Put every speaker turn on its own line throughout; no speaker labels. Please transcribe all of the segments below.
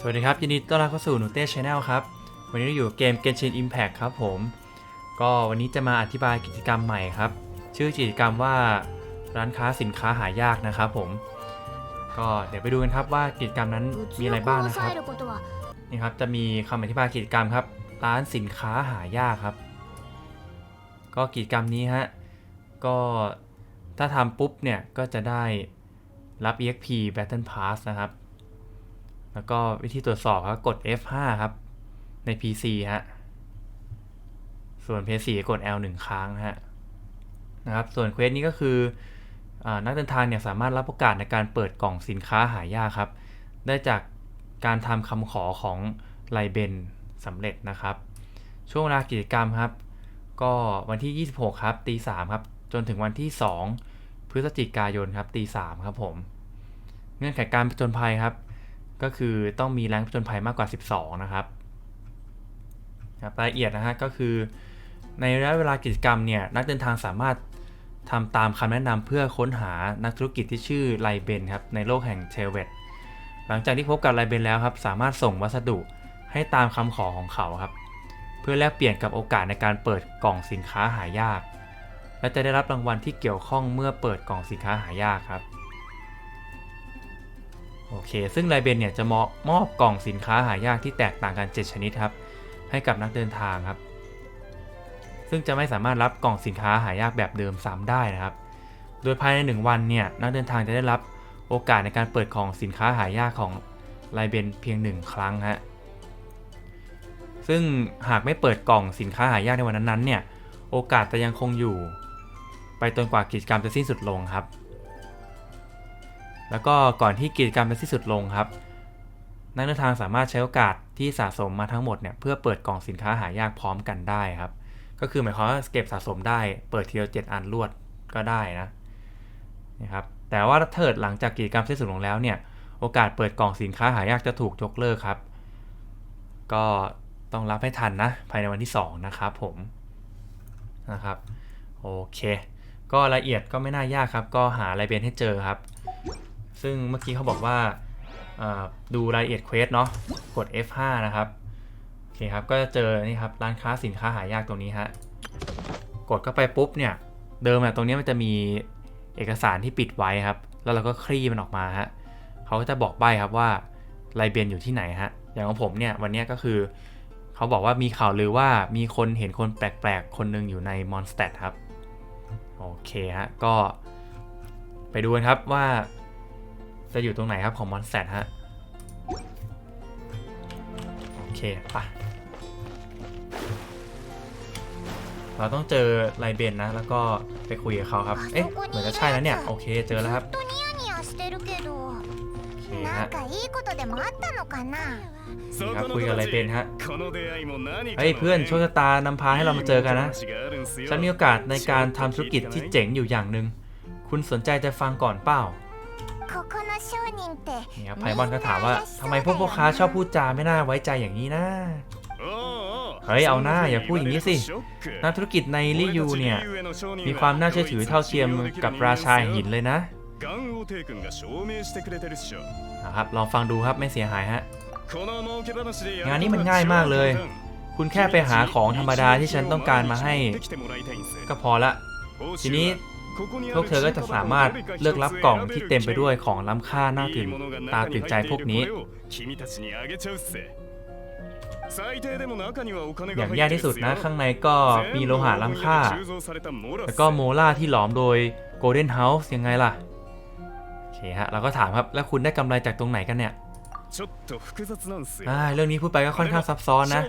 สวัสดีครับ ยินดีต้อนรับเข้าสู่หนูเต้ชาแนลครับ วันนี้เราอยู่กับเกม Genshin Impact ครับผม ก็วันนี้จะมาอธิบายกิจกรรมใหม่ครับ ชื่อกิจกรรมว่าร้านค้าสินค้าหายากนะครับผม ก็เดี๋ยวไปดูกันครับว่ากิจกรรมนั้นมีอะไรบ้างนะครับนี่ครับจะมีคำอธิบายกิจกรรมครับ ร้านสินค้าหายากครับ ก็กิจกรรมนี้ฮะก็ถ้าทำปุ๊บเนี่ยก็จะได้รับ EXP Battle Pass นะครับ แล้วก็วิธีตรวจสอบครับกด F5 ครับ ใน PC ฮะ ส่วน PS4 กด L 1 ครั้งฮะนะครับ ส่วนเควสนี้ก็คืออนักเดินทางเนี่ยสามารถรับโอกาสในการเปิดกล่องสินค้าหายากครับ ได้จากการทำคำขอของไลเบนสำเร็จนะครับ ช่วงเวลากิจกรรมครับ ก็วันที่ 26 ครับตี3ครับ จนถึงวันที่ 2 พฤศจิกายนครับตี3ครับผม เงื่อนไขการผจญภัยครับ ก็คือต้องมีแรงผจญภัยมากกว่า 12 นะครับครับรายละเอียดนะฮะก็คือ ในระยะเวลากิจกรรมเนี่ยนักเดินทางสามารถทำตามคำแนะนำเพื่อค้นหานักธุรกิจที่ชื่อไลเบนครับในโลกแห่งเทเวตหลังจากที่พบกับไลเบนแล้วครับสามารถส่งวัสดุให้ตามคำขอของเขาครับ เพื่อแลกเปลี่ยนกับโอกาสในการเปิดกล่องสินค้าหายาก และจะได้รับรางวัลที่เกี่ยวข้องเมื่อเปิดกล่องสินค้าหายากครับ โอเค ซึ่งไลเบนเนี่ยจะมอบมอบกล่องสินค้าหายากที่แตกต่างกัน 7 ชนิดครับ ให้กับนักเดินทางครับ ซึ่งจะไม่สามารถรับกล่องสินค้าหายากแบบเดิมซ้ำได้นะครับ โดยภายใน 1 วันเนี่ยนักเดินทางจะได้รับโอกาสในการเปิดของสินค้าหายากของไลเบนเพียง 1 ครั้งฮะ ซึ่งหากไม่เปิดกล่องสินค้าหายากในวันนั้นๆเนี่ย โอกาสจะยังคงอยู่ ไปจนกว่ากิจกรรมจะสิ้นสุดลงครับ แล้วก็ก่อนที่กิจกรรมจะสิ้นสุดลงครับ นักเดินทางสามารถใช้โอกาสที่สะสมมาทั้งหมดเนี่ยเพื่อเปิดกล่องสินค้าหายากพร้อมกันได้ครับ ก็คือหมายความว่าเก็บสะสมได้เปิดทีละเจ็ดอันรวดก็ได้นะนะครับแต่ว่าถ้าเถิดหลังจากกิจกรรมสิ้นสุดลงแล้วเนี่ยโอกาสเปิดกล่องสินค้าหายากจะถูกยกเลิกครับ ก็ต้องรับให้ทันนะภายในวันที่ 2 นะครับผมนะครับโอเค ก็ละเอียดก็ไม่น่ายากครับ ก็หารายเบนให้เจอครับ ซึ่งเมื่อกี้เขาบอกว่าดูรายละเอียดเควสเนาะกด F5 นะครับ โอเคครับ ก็จะเจอนี่ครับร้านค้าสินค้าหายากตรงนี้ฮะ กดเข้าไปปุ๊บเนี่ย เดิมอะตรงนี้มันจะมีเอกสารที่ปิดไว้ครับ แล้วเราก็คลี่มันออกมาฮะเขาก็จะบอกใบครับว่าไลเบียนอยู่ที่ไหนฮะ อย่างของผมเนี่ยวันนี้ก็คือเขาบอกว่ามีข่าวลือว่ามีคนเห็นคนแปลกๆ คนหนึ่งอยู่ในมอนสเตดครับ โอเคฮะ ก็ไปดูกันครับว่า จะอยู่ตรงไหนครับของมอนสเตดฮะ โอเคไปะเราต้องเจอไลเบนนะ แล้วก็ไปคุยกับเขาครับ เอ๊ะ เหมือนจะใช่แล้วเนี่ย โอเค เจอแล้วครับ
ずっとニヤニヤしてるけど
โอเค
な
ฮะ
んかいいことでもあったのかな
นี่ครับคุยกับไลเบนฮะ
この出会いも何か
เฮ้ยเพื่อนโชคชะตานำพาให้เรามาเจอกันนะ
いいお話があるんすよ
ฉันมีโอกาสในการทำธุรกิจที่เจ๋งอยู่อย่างหนึ่ง คุณสนใจจะฟังก่อนเปล่า
เนี่
ยไพมอนก็ถามว่าทำไมพวกพ่อค้าชอบพูดจาไม่น่าไว้ใจอย่างนี้นะเฮ้ยเอาหน้าอย่าพูดอย่างนี้สินักธุรกิจในลิยูเนี่ย มีความน่าเชื่อถือเท่าเทียมกับราชาหินเลยนะนะครับลองฟังดูครับไม่เสียหายฮะงานนี้มันง่ายมากเลย คุณแค่ไปหาของธรรมดาที่ฉันต้องการมาให้ ก็พอละ ทีนี้ พวกเธอก็จะสามารถเลือกรับกล่องที่เต็มไปด้วยของล้ำค่าน่าตื่นตาตื่นใจพวกนี้ อย่างแย่ที่สุดนะข้างในก็มีโลหะล้ำค่า แล้วก็โมล่าที่หลอมโดยโกลเด้นเฮาส์ยังไงล่ะ โอเคฮะ เราก็ถามครับ แล้วคุณได้กำไรจากตรงไหนกันเนี่ยเรื่องนี้พูดไปก็ค่อนข้างซับซ้อนนะ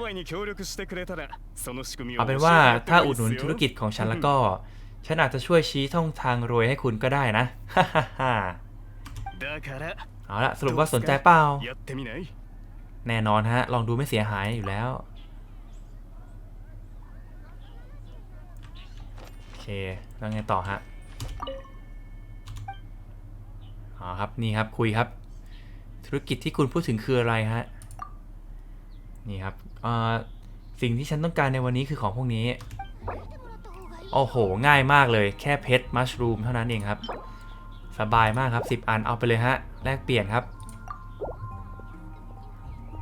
เอาเป็นว่าถ้าอุดหนุนธุรกิจของฉันแล้วก็ ฉันอาจจะช่วยชี้ท่องทางรวยให้คุณก็ได้นะ ฮ่าฮ่าฮ่าเอาละสรุปว่าสนใจเปล่า แน่นอนฮะ ลองดูไม่เสียหายอยู่แล้ว โอเค แล้วไงต่อฮะอ๋อครับนี่ครับคุยครับ ธุรกิจที่คุณพูดถึงคืออะไรฮะ นี่ครับอ่อ สิ่งที่ฉันต้องการในวันนี้คือของพวกนี้ โอ้โห ง่ายมากเลยแค่เพชรมัชรูมเท่านั้นเองครับ สบายมากครับ 10 อันเอาไปเลยฮะ แลกเปลี่ยนครับ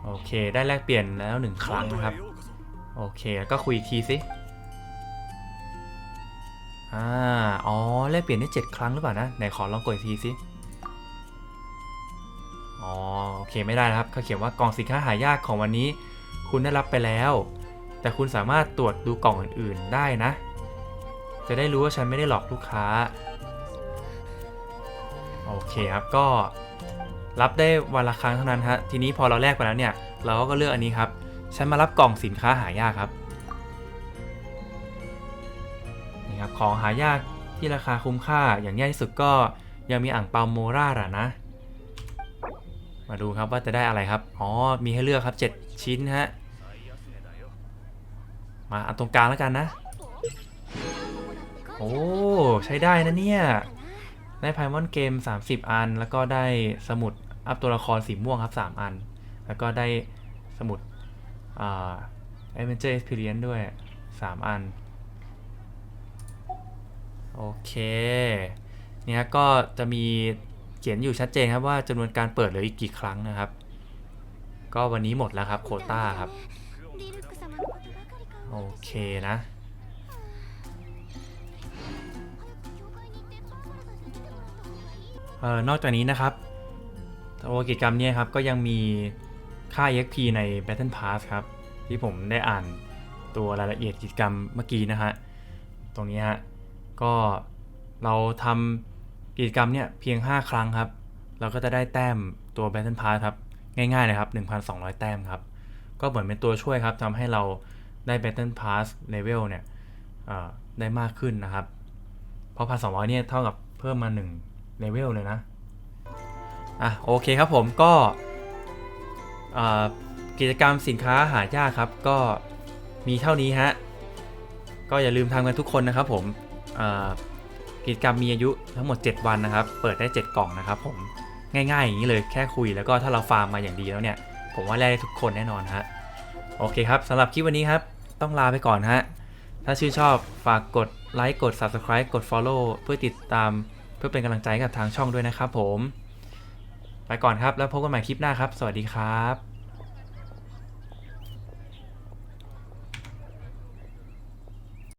โอเค ได้แลกเปลี่ยนแล้วหนึ่งครั้งนะครับ โอเค แล้วก็คุยอีกทีสิอ่าอ๋อ แลกเปลี่ยนได้ 7 ครั้งหรือเปล่านะ ไหนขอลองกดอีกทีสิอ๋อ โอเค ไม่ได้นะครับเขาเขียนว่ากล่องสินค้าหายากของวันนี้ คุณได้รับไปแล้ว แต่คุณสามารถตรวจดูกล่องอื่นๆได้นะ จะได้รู้ว่าฉันไม่ได้หลอกลูกค้า โอเคครับก็รับได้วันละครั้งเท่านั้นฮะทีนี้พอเราแลกไปแล้วเนี่ย เราก็เลือกอันนี้ครับ ฉันมารับกล่องสินค้าหายากครับนี่ครับของหายากที่ราคาคุ้มค่าอย่างแย่ที่สุดก็ยังมีอ่างเปาโมราล่ะนะ มาดูครับว่าจะได้อะไรครับ อ๋อ มีให้เลือกครับ 7 ชิ้นฮะ มาเอาตรงกลางแล้วกันนะ โอ้ ใช้ได้นะเนี่ย ได้ไพมอนเกม 30 อัน แล้วก็ได้สมุดอัพตัวละครสีม่วงครับ 3 อัน แล้วก็ได้สมุดเอเวนเจอร์เอ็กซ์เพรียนด้วย 3 อัน โอเค เนี่ยก็จะมีเขียนอยู่ชัดเจนครับว่าจำนวนการเปิดเหลืออีกกี่ครั้งนะครับ ก็วันนี้หมดแล้วครับโคต้าครับ โอเคนะ เอ่อนอกจากนี้นะครับตัวกิจกรรมนี้ครับก็ยังมีค่า EXP ใน Battle Pass ครับ ที่ผมได้อ่านตัวรายละเอียดกิจกรรมเมื่อกี้นะฮะ ตรงนี้ฮะ ก็เราทำกิจกรรมเนี่ยเพียง 5 ครั้งครับ เราก็จะได้แต้มตัว Battle Pass ครับ ง่ายๆเลยครับ 1,200 แต้มครับ ก็เหมือนเป็นตัวช่วยครับทำให้เราได้ Battle Pass Level เนี่ยได้มากขึ้นนะครับ เพราะพันสองเนี่ยเท่ากับเพิ่มมา 1 Level เลยนะ อะโอเคครับผมก็กิจกรรมสินค้าหายากครับ ก็มีเท่านี้ฮะ ก็อย่าลืมทำกันทุกคนนะครับผมกิจกรรมมีอายุทั้งหมด 7 วันนะครับ เปิดได้ 7 กล่องนะครับผมง่ายๆอย่างนี้เลยแค่คุยแล้วก็ถ้าเราฟาร์มมาอย่างดีแล้วเนี่ย ผมว่าแลกได้ทุกคนแน่นอนฮะโอเคครับสำหรับคลิปวันนี้ครับ ต้องลาไปก่อนฮะถ้าชื่นชอบฝากกดไลค์กด Subscribe กด Follow เพื่อติดตาม เพื่อเป็นกำลังใจกับทางช่องด้วยนะครับผม ไปก่อนครับแล้วพบกันใหม่คลิปหน้าครับ สวัสดีครับ